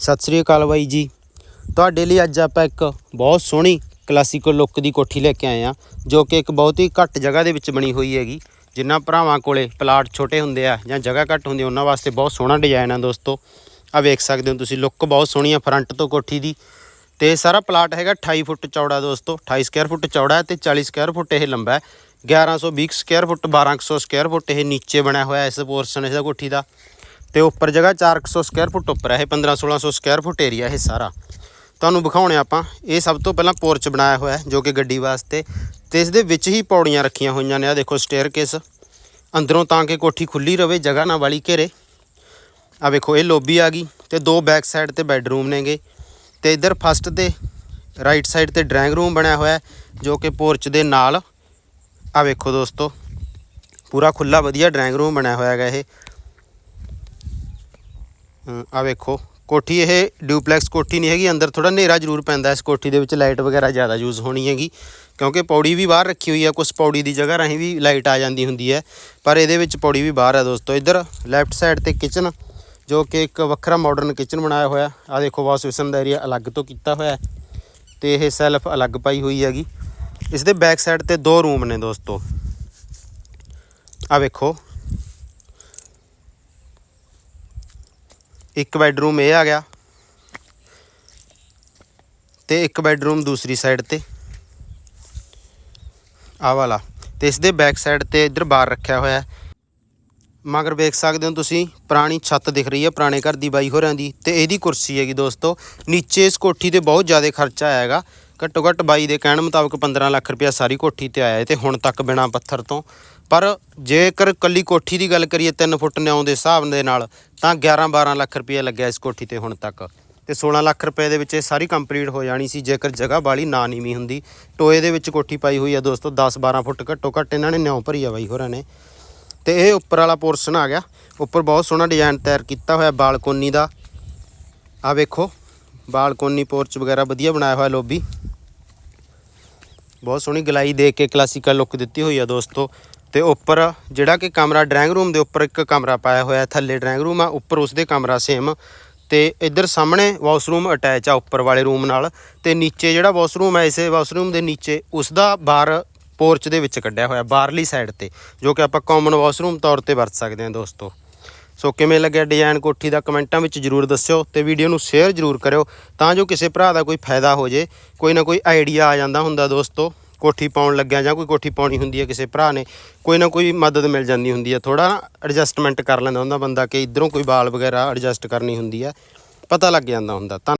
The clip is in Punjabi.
ਸਤਿ ਸ੍ਰੀ ਅਕਾਲ ਬਾਈ ਜੀ। ਤੁਹਾਡੇ ਲਈ ਅੱਜ ਆਪਾਂ ਇੱਕ ਬਹੁਤ ਸੋਹਣੀ ਕਲਾਸੀਕਲ ਲੁੱਕ ਦੀ ਕੋਠੀ ਲੈ ਕੇ ਆਏ ਆ ਜੋ ਕਿ ਇੱਕ ਬਹੁਤ ਹੀ ਘੱਟ ਜਗ੍ਹਾ ਦੇ ਵਿੱਚ ਬਣੀ ਹੋਈ ਹੈਗੀ। ਜਿਨ੍ਹਾਂ ਭਰਾਵਾਂ ਕੋਲੇ ਪਲਾਟ ਛੋਟੇ ਹੁੰਦੇ ਆ ਜਾਂ ਜਗ੍ਹਾ ਘੱਟ ਹੁੰਦੀ ਉਹਨਾਂ ਵਾਸਤੇ ਬਹੁਤ ਸੋਹਣਾ ਡਿਜ਼ਾਈਨ ਆ ਦੋਸਤੋ। ਆ ਵੇਖ ਸਕਦੇ ਹੋ ਤੁਸੀਂ ਲੁੱਕ ਬਹੁਤ ਸੋਹਣੀ ਆ ਫਰੰਟ ਤੋਂ ਕੋਠੀ ਦੀ। ਤੇ ਸਾਰਾ ਪਲਾਟ ਹੈਗਾ 28 ਫੁੱਟ ਚੌੜਾ ਦੋਸਤੋ 28 ਸਕੁਅਰ ਫੁੱਟ ਚੌੜਾ ਹੈ ਤੇ 40 ਸਕੁਅਰ ਫੁੱਟ ਇਹ ਲੰਬਾ ਹੈ। 1120 ਸਕੁਅਰ ਫੁੱਟ 1200 ਸਕੁਅਰ ਫੁੱਟ ਇਹ ਨੀਚੇ ਬਣਿਆ ਹੋਇਆ ਇਸ ਪੋਰਸ਼ਨ ਇਸ ਦਾ ਕੋਠੀ ਦਾ। ਤੇ ਉੱਪਰ ਜਗ੍ਹਾ 400 ਸਕੁਅਰ ਫੁੱਟ ਉੱਪਰ ਹੈ ਇਹ 15 1600 ਸਕੁਅਰ ਫੁੱਟ ਏਰੀਆ ਇਹ ਸਾਰਾ। ਤੁਹਾਨੂੰ ਵਿਖਾਉਣੇ ਆਪਾਂ, ਇਹ ਸਭ ਤੋਂ ਪਹਿਲਾਂ ਪੋਰਚ ਬਣਾਇਆ ਹੋਇਆ ਹੈ, ਜੋ ਕਿ ਗੱਡੀ ਵਾਸਤੇ। ਤੇ ਇਸ ਦੇ ਵਿੱਚ ਹੀ ਪੌੜੀਆਂ ਰੱਖੀਆਂ ਹੋਈਆਂ ਨੇ ਆ ਦੇਖੋ ਸਟੇਅਰਕੇਸ ਅੰਦਰੋਂ ਤਾਂ ਕਿ ਕੋਠੀ ਖੁੱਲੀ ਰਵੇ, ਜਗ੍ਹਾ ਨਾ ਵਾਲੀ ਘੇਰੇ। ਆ ਵੇਖੋ, ਇਹ ਲੋਬੀ ਆ ਗਈ, ਤੇ ਦੋ ਬੈਕ ਸਾਈਡ ਤੇ ਬੈੱਡਰੂਮ ਨੇਗੇ। ਤੇ ਇਧਰ ਫਸਟ ਤੇ ਰਾਈਟ ਸਾਈਡ ਤੇ ਡਰਾਇੰਗ ਰੂਮ ਬਣਿਆ ਹੋਇਆ ਜੋ ਕਿ ਪੋਰਚ ਦੇ ਨਾਲ। ਆ ਵੇਖੋ ਦੋਸਤੋ, ਪੂਰਾ ਖੁੱਲਾ ਵਧੀਆ ਡਰਾਇੰਗ ਰੂਮ ਬਣਿਆ ਹੋਇਆ ਹੈਗਾ ਇਹ। ਆ ਵੇਖੋ, ਕੋਠੀ ਇਹ ਡਿਊਪਲੈਕਸ ਕੋਠੀ ਨਹੀਂ ਹੈਗੀ, ਅੰਦਰ ਥੋੜਾ ਹਨੇਰਾ ਜ਼ਰੂਰ ਪੈਂਦਾ ਇਸ ਕੋਠੀ ਦੇ ਵਿੱਚ ਲਾਈਟ ਵਗੈਰਾ ਜ਼ਿਆਦਾ ਯੂਜ਼ ਹੋਣੀ ਹੈਗੀ, ਕਿਉਂਕਿ ਪੌੜੀ ਵੀ ਬਾਹਰ ਰੱਖੀ ਹੋਈ ਹੈ ਕੁਝ ਪੌੜੀ ਦੀ ਜਗ੍ਹਾ ਰਾਹੀਂ ਵੀ ਲਾਈਟ ਆ ਜਾਂਦੀ ਹੁੰਦੀ ਹੈ। ਪਰ ਇਹਦੇ ਵਿੱਚ ਪੌੜੀ ਵੀ ਬਾਹਰ ਹੈ ਦੋਸਤੋ, ਇੱਧਰ ਲੈਫਟ ਸਾਈਡ ਤੇ ਕਿਚਨ, ਜੋ ਕਿ ਇੱਕ ਵੱਖਰਾ ਮਾਡਰਨ ਕਿਚਨ ਬਣਾਇਆ ਹੋਇਆ ਆ ਦੇਖੋ ਵਾਸ਼ ਬੇਸਨ ਦਾ ਏਰੀਆ ਅਲੱਗ ਤੋਂ ਕੀਤਾ ਹੋਇਆ ਹੈ, ਤੇ ਇਹ ਸੈਲਫ ਅਲੱਗ ਪਾਈ ਹੋਈ ਹੈਗੀ। ਇਸ ਦੇ ਬੈਕ ਸਾਈਡ ਤੇ ਦੋ ਰੂਮ ਨੇ ਦੋਸਤੋ। ਆ ਵੇਖੋ ਇੱਕ ਬੈੱਡਰੂਮ ਇਹ ਆ ਗਿਆ ਤੇ ਇੱਕ ਬੈੱਡਰੂਮ ਦੂਸਰੀ ਸਾਈਡ ਤੇ। ਆ ਵਾਲਾ। ਤੇ ਇਸ ਦੇ ਬੈਕ ਸਾਈਡ ਤੇ ਇੱਧਰ ਬਾਰ ਰੱਖਿਆ ਹੋਇਆ ਮਗਰ ਵੇਖ ਸਕਦੇ ਹੋ ਤੁਸੀਂ, ਪੁਰਾਣੀ ਛੱਤ ਦਿਖ ਰਹੀ ਹੈ, ਪੁਰਾਣੇ ਘਰ ਦੀ ਬਾਈ ਹੋਰਾਂ ਦੀ ਤੇ ਇਹਦੀ ਕੁਰਸੀ ਹੈਗੀ ਦੋਸਤੋ। ਨੀਚੇ ਇਸ ਕੋਠੀ ਤੇ ਬਹੁਤ ਜ਼ਿਆਦਾ ਖਰਚਾ ਆਇਆ ਹੈਗਾ ਘੱਟੋ ਘੱਟ ਬਾਈ ਦੇ ਕਹਿਣ ਮੁਤਾਬਕ 15 ਲੱਖ ਰੁਪਇਆ ਸਾਰੀ ਕੋਠੀ ਤੇ ਆਇਆ ਹੈ ਤੇ ਹੁਣ ਤੱਕ ਬਿਨਾ ਪੱਥਰ ਤੋਂ। ਪਰ ਜੇਕਰ ਕੱਲੀ ਕੋਠੀ ਦੀ ਗੱਲ ਕਰੀਏ 3 ਫੁੱਟ ਨਿਉਂ ਦੇ ਹਿਸਾਬ ਦੇ ਨਾਲ, ਤਾਂ 11 12 ਲੱਖ ਰੁਪਇਆ ਲੱਗਿਆ ਇਸ ਕੋਠੀ ਤੇ ਹੁਣ ਤੱਕ। ਤੇ 16 ਲੱਖ ਰੁਪਏ ਦੇ ਵਿੱਚ ਇਹ ਸਾਰੀ ਕੰਪਲੀਟ ਹੋ ਜਾਣੀ ਸੀ, ਜੇਕਰ ਜਗ੍ਹਾ ਵਾਲੀ ਨਾ ਨੀਵੀਂ ਹੁੰਦੀ। ਟੋਏ ਦੇ ਵਿੱਚ ਕੋਠੀ ਪਾਈ ਹੋਈ ਆ ਦੋਸਤੋ 10 12 ਫੁੱਟ ਘੱਟੋ ਘੱਟ ਇਹਨਾਂ ਨੇ ਨਿਉਂ ਭਰੀ ਆ ਬਾਈ ਹੋਰਾਂ ਨੇ। ਤੇ ਇਹ ਉੱਪਰ ਵਾਲਾ ਪੋਰਸ਼ਨ ਆ ਗਿਆ। ਉੱਪਰ ਬਹੁਤ ਸੋਹਣਾ ਡਿਜ਼ਾਈਨ ਤਿਆਰ ਕੀਤਾ ਹੋਇਆ ਬਾਲਕੋਨੀ ਦਾ। ਆ ਵੇਖੋ, ਬਾਲਕੋਨੀ ਪੋਰਚ ਵਗੈਰਾ ਵਧੀਆ ਬਣਾਇਆ ਹੋਇਆ ਲੋਬੀ ਬਹੁਤ ਸੋਹਣੀ ਗਲਾਈ ਦੇ ਕੇ ਕਲਾਸੀਕਲ ਲੁੱਕ ਦਿੱਤੀ ਹੋਈ ਆ ਦੋਸਤੋ। ਤੇ ਉੱਪਰ ਜਿਹੜਾ ਕਿ ਕਮਰਾ ਡਰਾਇੰਗ ਰੂਮ ਦੇ ਉੱਪਰ ਇੱਕ ਕਮਰਾ ਪਾਇਆ ਹੋਇਆ, ਥੱਲੇ ਡਰਾਇੰਗ ਰੂਮ ਆ, ਉੱਪਰ ਉਸਦੇ ਕਮਰਾ ਸੇਮ ਤੇ ਇੱਧਰ ਸਾਹਮਣੇ ਵਾਸ਼ਰੂਮ ਅਟੈਚ ਆ ਉੱਪਰ ਵਾਲੇ ਰੂਮ ਨਾਲ। ਤੇ ਨੀਚੇ ਜਿਹੜਾ ਵਾਸ਼ਰੂਮ ਹੈ ਇਸੇ ਵਾਸ਼ਰੂਮ ਦੇ ਨੀਚੇ ਉਸ ਦਾ ਬਾਹਰ ਪੋਰਚ ਦੇ ਵਿੱਚ ਕੱਢਿਆ ਹੋਇਆ ਬਾਹਰਲੀ ਸਾਈਡ ਤੇ, ਜੋ ਕਿ ਆਪਾਂ ਕਾਮਨ ਵਾਸ਼ਰੂਮ ਤੌਰ ਤੇ ਵਰਤ ਸਕਦੇ ਹਾਂ ਦੋਸਤੋ। ਸੋ ਕਿਵੇਂ ਲੱਗਿਆ ਡਿਜ਼ਾਈਨ ਕੋਠੀ ਦਾ ਕਮੈਂਟਾਂ ਵਿੱਚ ਜਰੂਰ ਦੱਸਿਓ ਤੇ ਵੀਡੀਓ ਨੂੰ ਸ਼ੇਅਰ ਜਰੂਰ ਕਰਿਓ ਤਾਂ ਜੋ ਕਿਸੇ ਭਰਾ ਦਾ ਕੋਈ ਫਾਇਦਾ ਹੋ ਜੇ, ਕੋਈ ਨਾ ਕੋਈ ਆਈਡੀਆ ਆ ਜਾਂਦਾ ਹੁੰਦਾ ਦੋਸਤੋ, ਕੋਠੀ ਪਾਉਣ ਲੱਗਿਆ ਜਾਂ ਕੋਈ ਕੋਠੀ ਪਾਉਣੀ ਹੁੰਦੀ ਹੈ ਕਿਸੇ ਭਰਾ ਨੇ, ਕੋਈ ਨਾ ਕੋਈ ਮਦਦ ਮਿਲ ਜਾਂਦੀ ਹੁੰਦੀ ਹੈ। ਥੋੜਾ ਨਾ ਐਡਜਸਟਮੈਂਟ ਕਰ ਲੈਂਦਾ ਹੁੰਦਾ ਬੰਦਾ ਕਿ ਇਧਰੋਂ ਕੋਈ ਵਾਲ ਵਗੈਰਾ ਐਡਜਸਟ ਕਰਨੀ ਹੁੰਦੀ ਹੈ, ਪਤਾ ਲੱਗ ਜਾਂਦਾ ਹੁੰਦਾ। ਤਾਂ